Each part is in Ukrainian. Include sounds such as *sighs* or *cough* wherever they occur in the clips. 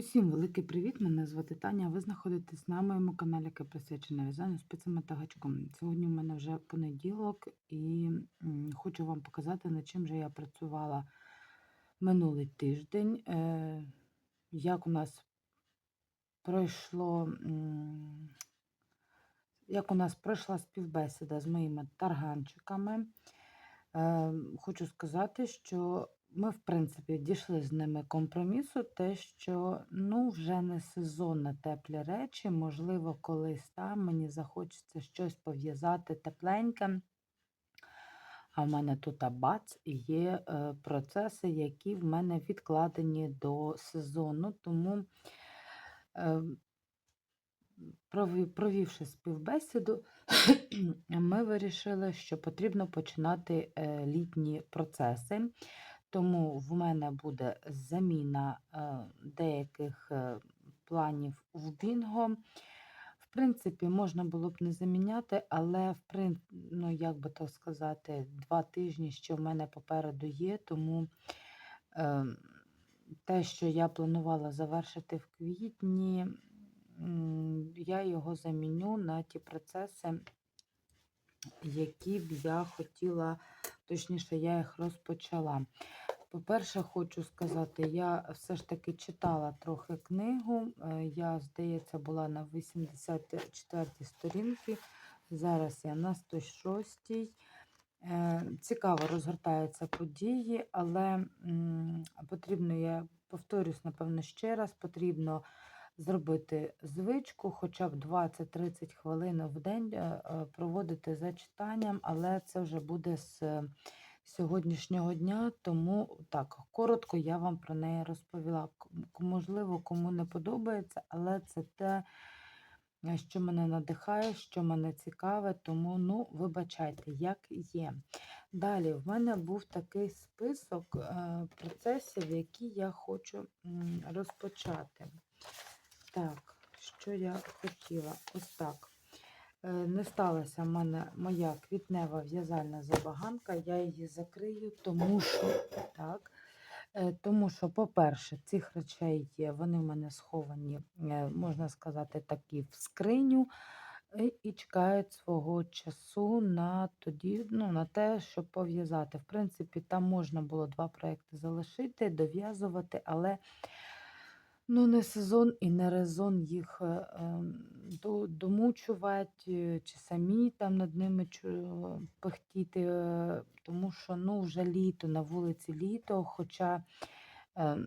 Усім великий привіт! Мене звати Таня. Ви знаходитесь на моєму каналі, який присвячений в'язанню спицями та гачком. Сьогодні в мене вже понеділок, і хочу вам показати, над чим же я працювала минулий тиждень. Е, як у нас пройшло, як у нас пройшла співбесіда з моїми тарганчиками. Е, хочу сказати, що ми, в принципі, дійшли з ними компромісу, те, що ну, вже не сезон на теплі речі, можливо, колись там мені захочеться щось пов'язати тепленьке. А в мене тут абац і є е, процеси, які в мене відкладені до сезону. Тому, е, прові- провівши співбесіду, ми вирішили, що потрібно починати е, літні процеси. Тому в мене буде заміна е, деяких е, планів в Бінго. В принципі, можна було б не заміняти, але в прин... ну, як би так сказати, два тижні ще в мене попереду є, тому е, те, що я планувала завершити в квітні, я його заміню на ті процеси, які б я хотіла, точніше, я їх розпочала. По-перше, хочу сказати, я все ж таки читала трохи книгу. Е, Я, здається, була на 84-й сторінці. Зараз я на 106. Е, Цікаво розгортаються події, але потрібно, я повторюсь, напевно, ще раз, потрібно зробити звичку, хоча б 20-30 хвилин в день е, е, проводити за читанням, але це вже буде з е, сьогоднішнього дня, тому так, коротко я вам про неї розповіла. Можливо, кому не подобається, але це те, що мене надихає, що мене цікаве, тому ну, вибачайте, як є. Далі, в мене був такий список процесів, які я хочу розпочати. Так, що я хотіла? Ось так. Е, Не сталася в мене моя квітнева в'язальна забаганка, я її закрию, тому що, так, е, тому що, по-перше, цих речей є, вони в мене сховані, е, можна сказати, такі в скриню, і чекають свого часу на тоді, ну, на те, щоб пов'язати. В принципі, там можна було два проекти залишити, дов'язувати, але Ну, не сезон і не резон їх е, ем, до- домучувати, чи самі там над ними чу- пихтіти, е, тому що ну, вже літо, на вулиці літо, хоча е,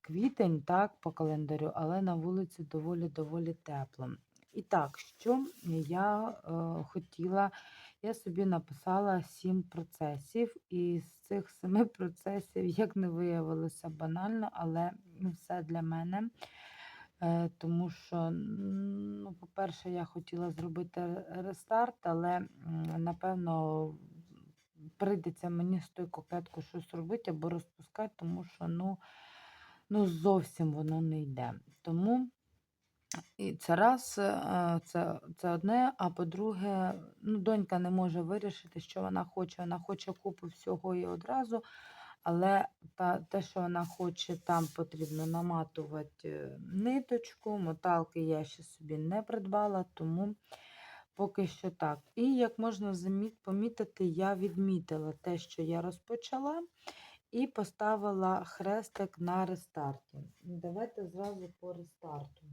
квітень так, по календарю, але на вулиці доволі-доволі тепло. І так, що я е, хотіла, я собі написала сім процесів, і з цих семи *laughs* процесів, як не виявилося банально, але ну, все для мене. Е, Тому що, ну, по-перше, я хотіла зробити рестарт, але напевно прийдеться мені з тою кокеткою щось робити або розпускати, тому що ну, ну зовсім воно не йде. Тому і це раз, е, це, це одне. А по-друге, ну, донька не може вирішити, що вона хоче. Вона хоче купу всього і одразу. Але та, те, що вона хоче, там потрібно наматувати е, ниточку. Моталки я ще собі не придбала, тому поки що так. І як можна помітити, я відмітила те, що я розпочала, і поставила хрестик на рестарті. Давайте зразу по рестарту.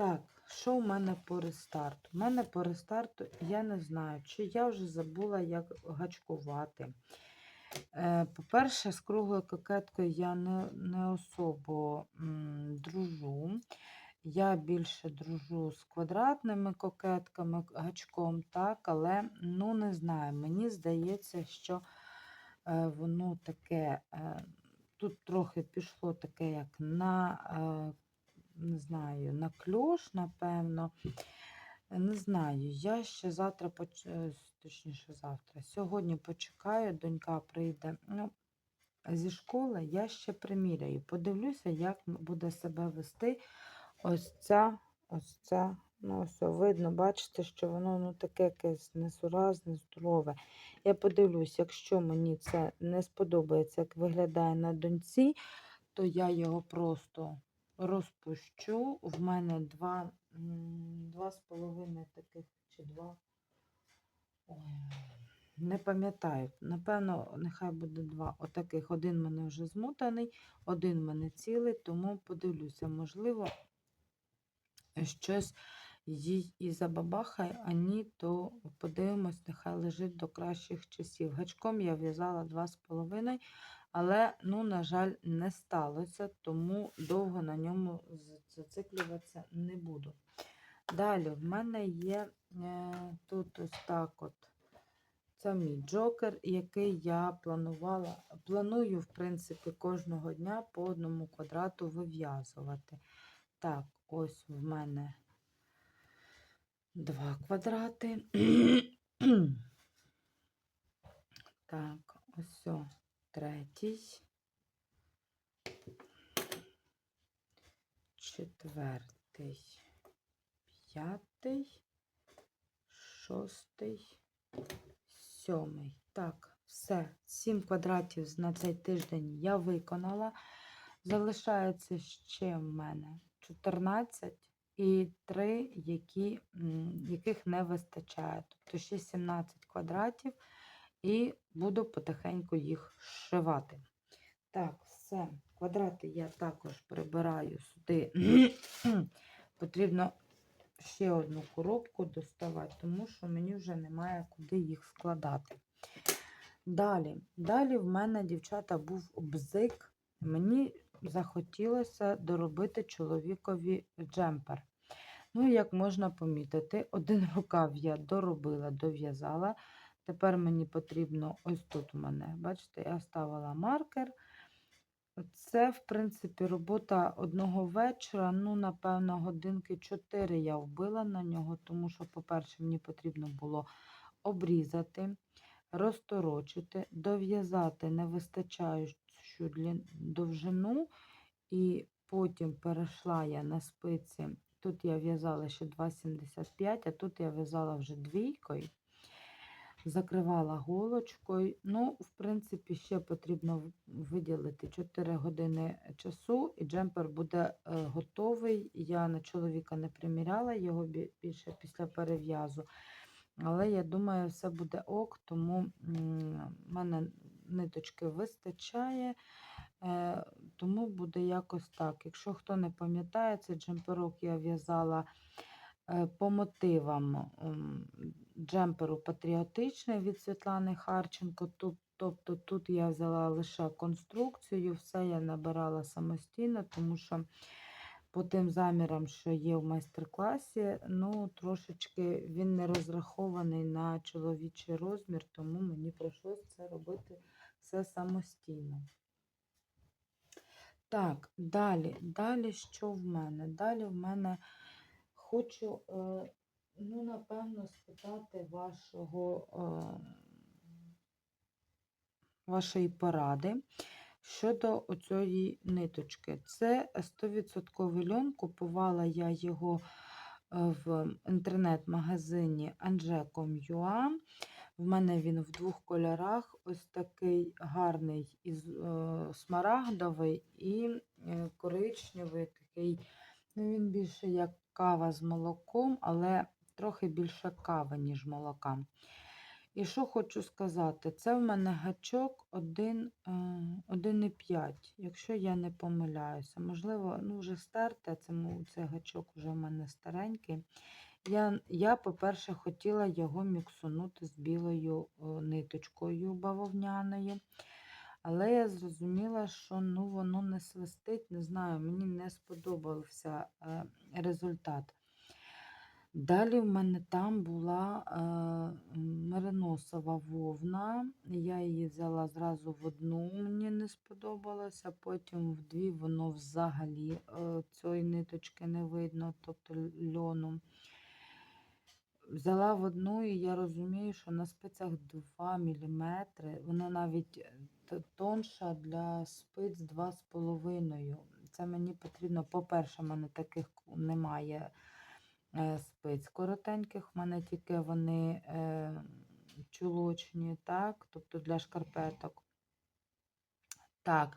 Так, що в мене по рестарту? У мене по рестарту, я не знаю, чи я вже забула, як гачкувати. Е, По-перше, з круглою кокеткою я не, не особо м, дружу. Я більше дружу з квадратними кокетками, гачком, так, але ну не знаю, мені здається, що е, воно таке, е, тут трохи пішло таке, як на, е, не знаю, на кльош, напевно. Не знаю, я ще завтра, поч... е, точніше завтра, сьогодні почекаю, донька прийде ну, зі школи, я ще приміряю. Подивлюся, як буде себе вести ось ця, ось ця, ну о, видно, бачите, що воно ну, таке якесь несуразне, здорове. Я подивлюсь, якщо мені це не сподобається, як виглядає на доньці, то я його просто розпущу. В мене два, два з половиною таких чи два. Не пам'ятаю. Напевно, нехай буде два. Отаких. Один в мене вже змотаний, один в мене цілий, тому подивлюся, можливо, щось їй і забабахає, а ні, то подивимось, нехай лежить до кращих часів. Гачком я в'язала два з половиною, але, ну, на жаль, не сталося, тому довго на ньому зациклюватися не буду. Далі в мене є е, тут ось так от. Це мій джокер, який я планувала, планую, в принципі, кожного дня по одному квадрату вив'язувати. Так, ось в мене два квадрати. *clears throat* Так, ось третій. Четвертий, п'ятий, шостий, сьомий. Так, все. Сім квадратів на цей тиждень я виконала. Залишається ще в мене 14 і 3, які, яких не вистачає. Тобто ще 17 квадратів, і буду потихеньку їх зшивати. Так, все. Квадрати я також прибираю сюди. *clears throat* Потрібно ще одну коробку доставати, тому що мені вже немає куди їх складати. Далі, далі в мене, дівчата, був бзик. Мені захотілося доробити чоловікові джемпер. Ну, як можна помітити, один *laughs* рукав я доробила, дов'язала. Тепер мені потрібно ось тут у мене, бачите, я ставила маркер. Це, в принципі, робота одного вечора. Ну, напевно, годинки 4 я вбила на нього, тому що, по-перше, мені потрібно було обрізати, розторочити, дов'язати невистачаючу довжину, і потім перейшла я на спиці. Тут я в'язала ще 2,75, а тут я в'язала вже двійкою закривала голочкою. Ну, в принципі, ще потрібно виділити 4 години часу, і джемпер буде е, готовий. Я на чоловіка не приміряла його більше після перев'язу. Але я думаю, все буде ок, тому в мене ниточки вистачає. Е, тому буде якось так. Якщо хто не пам'ятає, цей джемперок я в'язала е, по мотивам джемперу патріотичний від Світлани Харченко. Тобто тут я взяла лише конструкцію, все я набирала самостійно, тому що по тим замірам, що є в майстер-класі, ну, трошечки він не розрахований на чоловічий розмір, тому мені прийшлося це робити все самостійно. Так, далі, далі що в мене? Далі в мене хочу, е, ну, напевно, спитати вашого, е, вашої поради щодо оцієї ниточки. Це 100% льон. Купувала я його е, в інтернет-магазині Ange.com.ua. В мене він в двох кольорах. Ось такий гарний із е, смарагдовий і коричневий такий. Ну, він більше як кава з молоком, але трохи більше кави, ніж молока. І що хочу сказати, це в мене гачок 1, е, 1,5, якщо я не помиляюся. Можливо, ну вже стерте, цей гачок вже в мене старенький. Я, я по-перше, хотіла його міксунути з білою е, ниточкою бавовняною. Але я зрозуміла, що ну, воно не свистить, не знаю, мені не сподобався е, результат. Далі в мене там була е, мериносова вовна. Я її взяла зразу в одну, мені не сподобалося, потім в дві воно взагалі е, цієї ниточки не видно, тобто льону. Взяла в одну, і я розумію, що на спицях 2 мм, вона навіть е, тонша для спиць 2,5 Це мені потрібно, по-перше, в мене таких немає спиць коротеньких, в мене тільки вони е, чулочні, так, тобто для шкарпеток. Так.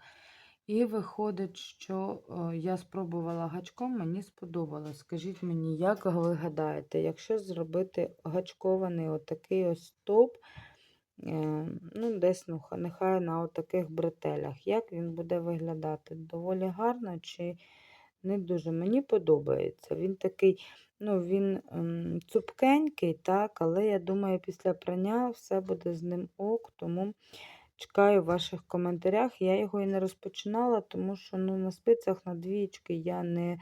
І виходить, що е, я спробувала гачком, мені сподобалось. Скажіть мені, як ви гадаєте, якщо зробити гачкований отакий ось стовп, е, ну, десь ну, нехай на отаких бретелях, як він буде виглядати? Доволі гарно чи не дуже? Мені подобається. Він такий, ну, він ем, цупкенький, так, але я думаю, після прання все буде з ним ок, тому. Чекаю в ваших коментарях. Я його і не розпочинала, тому що ну, на спицях на двієчки я не,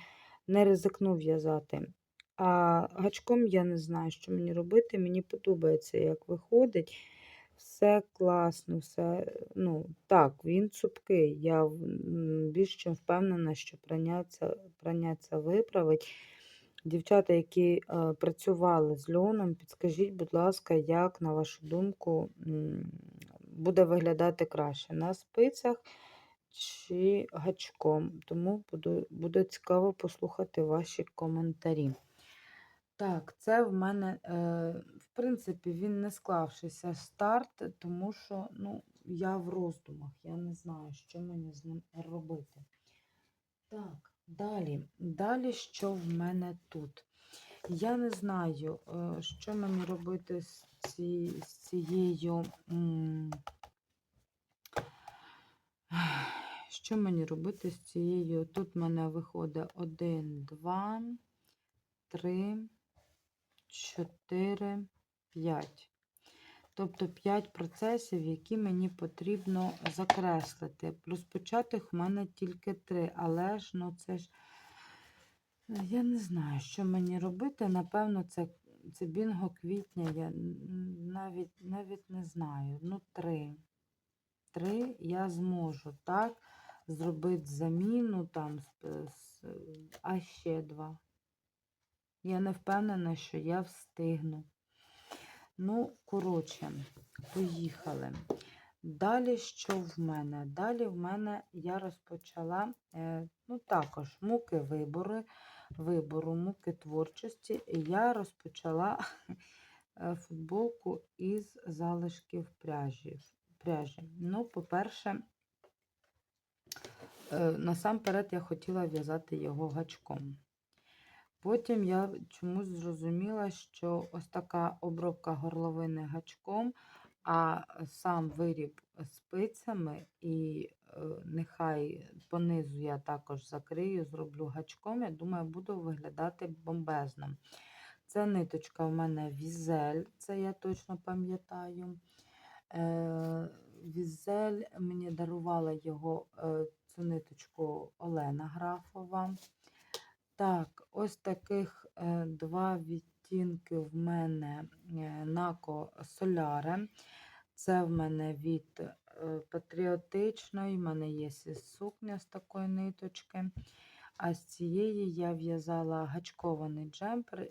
не ризикну в'язати. А гачком я не знаю, що мені робити. Мені подобається, як виходить. Все класно, все. ну, Так, він цупкий. Я більш чим впевнена, що прання це, виправить. Дівчата, які е, працювали з льоном, підскажіть, будь ласка, як, на вашу думку, буде виглядати краще на спицях чи гачком. Тому буду, буде цікаво послухати ваші коментарі. Так, це в мене, е, в принципі, він не склавшися старт, тому що ну, я в роздумах, я не знаю, що мені з ним робити. Так, далі. Далі, що в мене тут? Я не знаю, е, що мені робити з, ці, з цією. *sighs* Що мені робити з цією? Тут в мене виходить 1, 2, 3, 4, 5. Тобто 5 процесів, які мені потрібно закреслити. Плюс початих в мене тільки 3, але ж ну це ж. Я не знаю, що мені робити. Напевно, це, це бінго квітня. Я навіть, навіть не знаю. Ну, 3. 3 я зможу, так? Зробити заміну там, а ще 2. Я не впевнена, що я встигну. Ну, коротше, поїхали. Далі що в мене? Далі в мене я розпочала, е, ну, також муки вибору, вибору, муки творчості. Я розпочала е, футболку із залишків пряжі. пряжі. Ну, по-перше, е, насамперед я хотіла в'язати його гачком. Потім я чомусь зрозуміла, що ось така обробка горловини гачком, а сам виріб спицями, і е, нехай понизу я також закрию, зроблю гачком, я думаю, буду виглядати бомбезно. Це ниточка в мене візель, це я точно пам'ятаю. Е, Візель мені дарувала його е, цю ниточку Олена Графова. Так, ось таких е, два відтінки в мене е, Нако Соляре. Це в мене від е, патріотичної, в мене є сукня з такої ниточки. А з цієї я в'язала гачкований джемпер.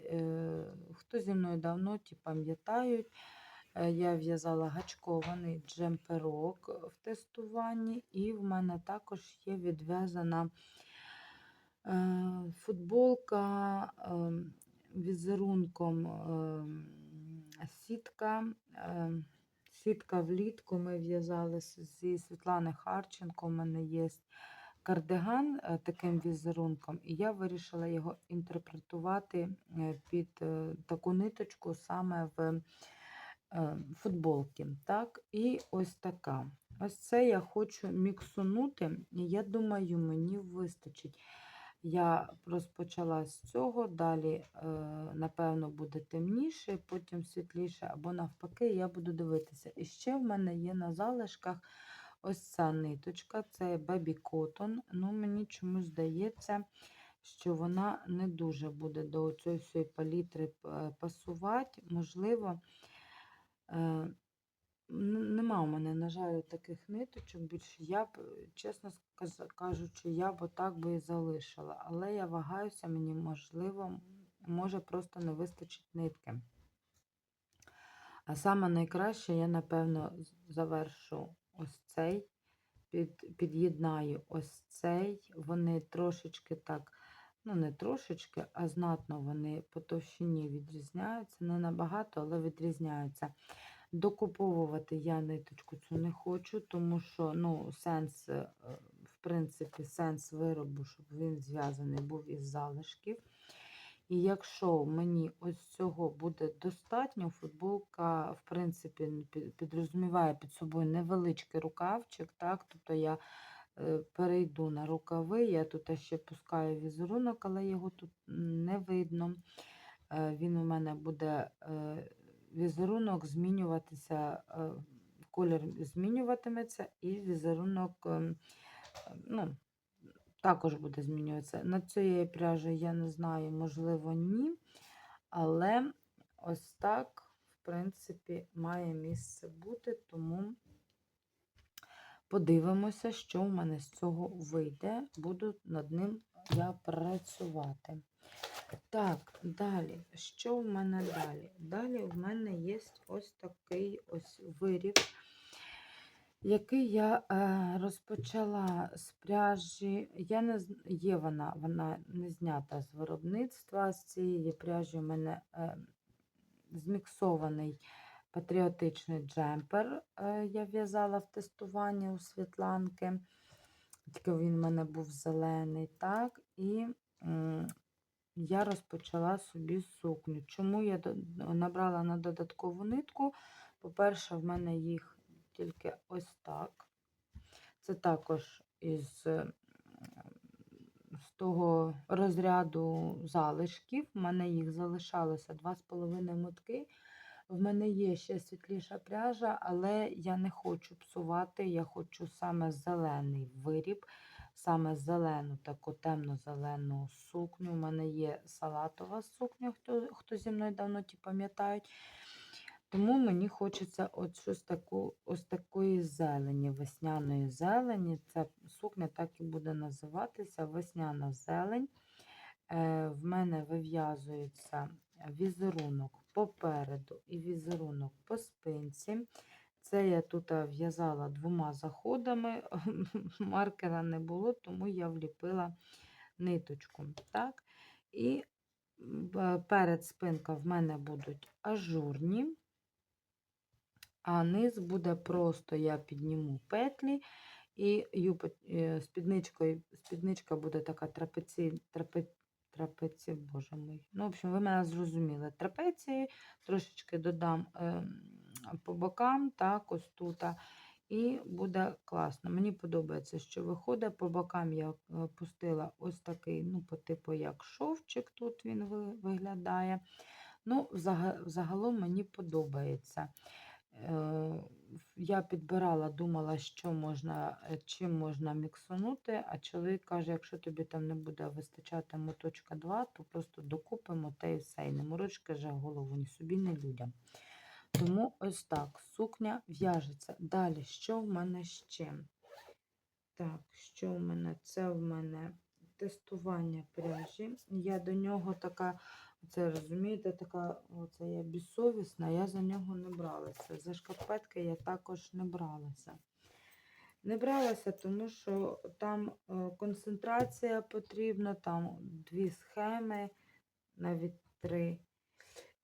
Хто зі мною давно, ті пам'ятають, я в'язала гачкований джемперок в тестуванні, і в мене також є відв'язана. Е, Футболка візерунком сітка. Сітка влітку ми в'язали зі Світлани Харченко. У мене є кардиган е, таким візерунком, і я вирішила його інтерпретувати е, під е, таку ниточку саме в футболки. Так, і ось така. Ось це я хочу міксунути, і я думаю, мені вистачить. Я розпочала з цього, далі, е, напевно, буде темніше, потім світліше, або навпаки, я буду дивитися. І ще в мене є на залишках ось ця ниточка, це Baby Cotton. Ну, мені чомусь здається, що вона не дуже буде до цієї палітри е, пасувати. Можливо, е, нема у мене, на жаль, таких ниточок. Більше я б, чесно кажучи, я б отак би і залишила. Але я вагаюся, мені можливо, може просто не вистачить нитки. А саме найкраще я, напевно, завершу ось цей, під, під'єднаю ось цей. Вони трошечки так, ну не трошечки, а знатно вони по товщині відрізняються. Не набагато, але відрізняються. Докуповувати я ниточку цю не хочу, тому що ну, сенс, е, принципі, сенс виробу, щоб він зв'язаний був із залишків. І якщо мені ось цього буде достатньо, футболка, в принципі, підрозуміває під собою невеличкий рукавчик, так? Тобто я е, перейду на рукави, я тут ще пускаю візерунок, але його тут не видно. Е, Він у мене буде е, візерунок змінюватися, колір змінюватиметься, і візерунок ем, ну, також буде змінюватися. На цієї пряжі я не знаю, можливо, ні. Але ось так, в принципі, має місце бути, тому подивимося, що в мене з цього вийде. Буду над ним я працювати. Так, далі. Що в мене далі? Далі в мене є ось такий ось виріб, який я е, розпочала з пряжі. Я не є вона, вона не знята з виробництва. З цієї пряжі в мене е, зміксований патріотичний джемпер. Е, я в'язала в тестуванні у Світланки. Тільки він в мене був зелений, так, і я розпочала собі сукню. Чому я набрала на додаткову нитку? По-перше, в мене їх тільки ось так. Це також із з того розряду залишків. В мене їх залишалося 2,5 мотки. В мене є ще світліша пряжа, але я не хочу псувати. Я хочу саме зелений виріб, саме зелену, таку темно-зелену сукню. У мене є салатова сукня, хто, хто зі мною давно ті пам'ятають. Тому мені хочеться от щось таку, ось такої зелені, весняної зелені. Ця сукня так і буде називатися весняна зелень. Е, в мене вив'язується візерунок попереду і візерунок по спинці. Це я тут е, в'язала двома заходами, *laughs* маркера не було, тому я вліпила ниточку. Так? І перед спинка в мене будуть ажурні, а низ буде просто я підніму петлі, і е, спідничкою, спідничка буде така трапеці, трапе, трапеці, боже мій. Ну, в общем, ви мене зрозуміли. Трапеції, трошечки додам ем, по бокам, так, ось тут. І буде класно. Мені подобається, що виходить. По бокам я е, пустила ось такий, ну, по типу як шовчик, тут він виглядає. Ну, взагалом мені подобається. Е, Я підбирала, думала, що можна, е, чим можна міксунути, а чоловік каже, якщо тобі там не буде вистачати моточка 2, то просто докупимо те і все. І не мороч, каже, голову ні собі, ні людям. Тому ось так, сукня в'яжеться. Далі, що в мене ще? Так, що в мене? Це в мене тестування пряжі. Я до нього така, це розумієте, така, оце я безсовісна, я за нього не бралася. За шкарпетки я також не бралася. Не бралася, тому що там е, концентрація потрібна, там дві схеми, навіть три.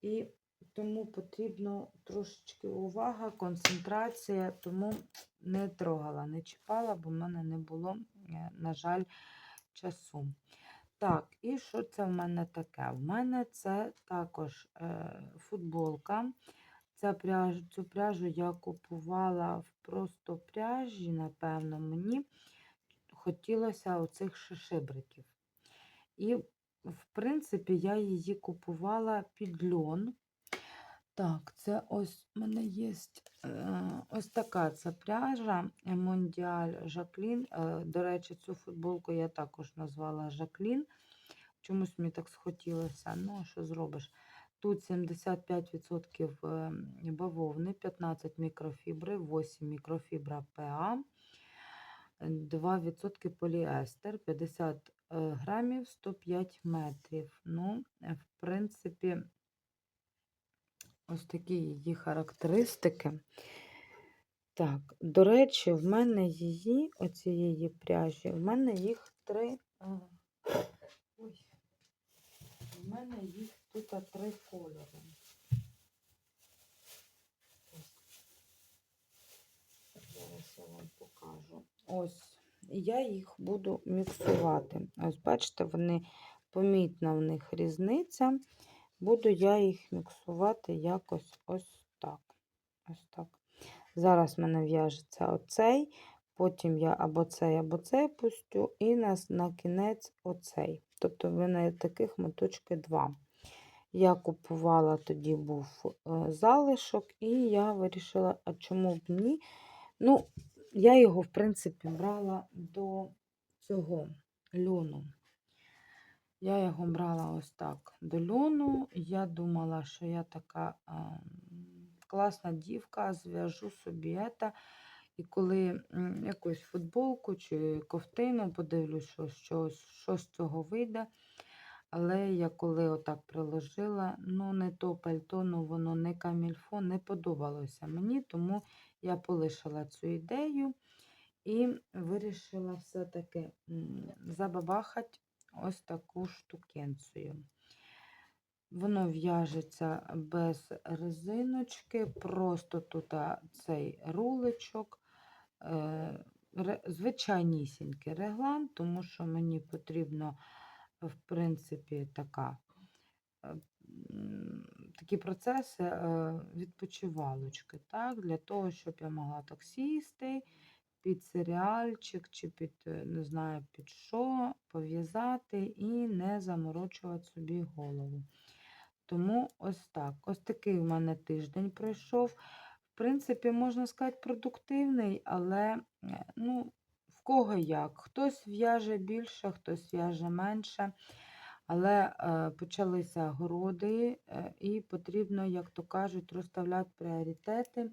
І тому потрібно трошечки увага, концентрація, тому не трогала, не чіпала, бо в мене не було, е, на жаль, часу. Так, і що це в мене таке? В мене це також е, футболка. Ця пряж, цю пряжу я купувала в просто пряжі, напевно, мені хотілося оцих шишибриків. І, в принципі, я її купувала під льон. Так, це ось в мене є ось така ця пряжа Мондіаль Жаклін. Е, До речі, цю футболку я також назвала Жаклін. Чомусь мені так схотілося. Ну, що зробиш? Тут 75% е, бавовни, 15 мікрофібри, 8 мікрофібра ПА, 2% поліестер, 50 е, грамів, 105 метрів. Ну, е, в принципі, ось такі її характеристики. Так, до речі, в мене її, оцієї пряжі, в мене їх три. Ой, в мене їх тут три кольори. Зараз я вам покажу. Ось я їх буду міксувати. Ось, бачите, вони помітна в них різниця. Буду я їх міксувати якось ось так. Ось так. Зараз в мене в'яжеться оцей, потім я або цей, або цей пустю, і на, на кінець оцей. Тобто в мене таких моточки два. Я купувала тоді був е, залишок, і я вирішила, а чому б ні? Ну, я його, в принципі, брала до цього льону. Я його брала ось так до льону. Я думала, що я така а, класна дівка, зв'яжу собі це. І коли якусь футболку чи ковтину подивлюсь, що щось, що з цього вийде. Але я коли отак приложила, ну не то пальто, ну воно не камільфо, не подобалося мені, тому я полишила цю ідею і вирішила все-таки забабахати ось таку штукенцію. Воно в'яжеться без резиночки, просто тут цей рулечок, е, звичайнісінький реглан, тому що мені потрібно, в принципі, така, е, такі процеси е, відпочивалочки, так, для того, щоб я могла так сісти під серіальчик чи під, е, не знаю, під що, пов'язати і не заморочувати собі голову. Тому ось так. Ось такий у мене тиждень пройшов. В принципі, можна сказати, продуктивний, але е, ну, в кого як. Хтось в'яже більше, хтось в'яже менше. Але е, почалися городи, е, і потрібно, як то кажуть, розставляти пріоритети,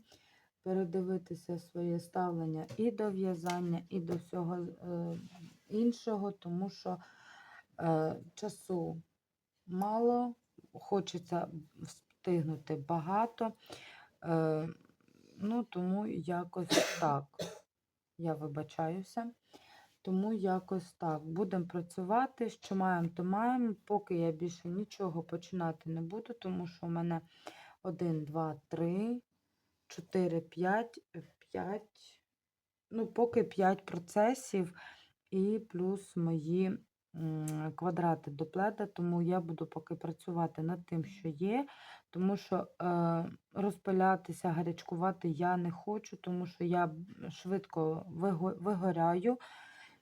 передивитися своє ставлення і до в'язання, і до всього е, іншого, тому що е, часу мало, хочеться встигнути багато. Е, ну, тому якось так. Я вибачаюся. Тому якось так. Будемо працювати, що маємо, то маємо. Поки я більше нічого починати не буду, тому що в мене 1, 2, 3, 4, 5, 5, ну, поки 5 процесів і плюс мої квадрати до пледа, тому я буду поки працювати над тим, що є, тому що е, розпилятися, гарячкувати я не хочу, тому що я швидко вигоряю.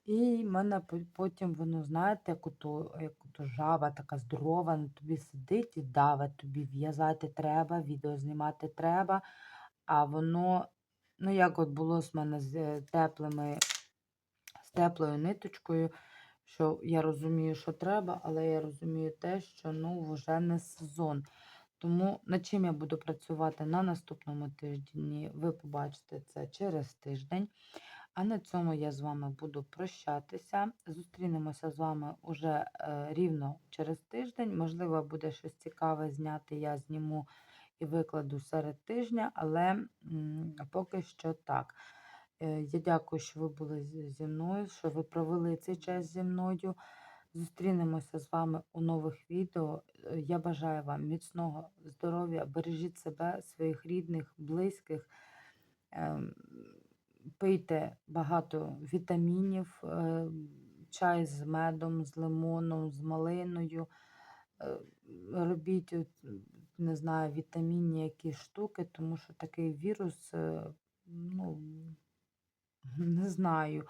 І в мене потім воно, знаєте, як ото, як ото жаба така здорова, на тобі сидить і давить, тобі в'язати треба, відео знімати треба. А воно, ну як от було з мене з е, теплими, з теплою ниточкою, що я розумію, що треба, але я розумію те, що ну вже не сезон. Тому над чим я буду працювати на наступному тижні, ви побачите це через тиждень. А на цьому я з вами буду прощатися. Зустрінемося з вами уже е, рівно через тиждень. Можливо, буде щось цікаве зняти, я зніму і викладу серед тижня, але поки що так. Е, Я дякую, що ви були зі мною, що ви провели цей час зі мною. Зустрінемося з вами у нових відео. Е, Я бажаю вам міцного здоров'я, бережіть себе, своїх рідних, близьких. Ем, Пийте багато вітамінів, е, чай з медом, з лимоном, з малиною. Робіть, не знаю, вітамінні якісь штуки, тому що такий вірус, ну, *laughs* не знаю,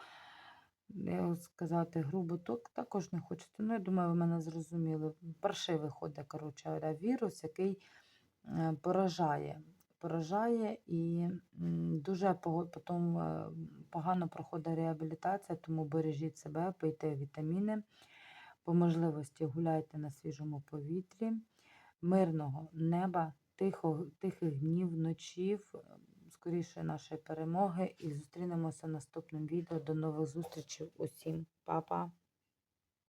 я сказати грубо, то також не хочеться. Ну, я думаю, ви мене зрозуміли. Паршивий ходить, коротше, вірус, який е, поражає. Поражає і дуже потім е, погано проходить реабілітація, тому бережіть себе, пийте вітаміни, по можливості гуляйте на свіжому повітрі, мирного неба, тихо, тихих днів, ночів, е, скоріше нашої перемоги. І зустрінемося в наступному відео. До нових зустрічей усім, Па-па!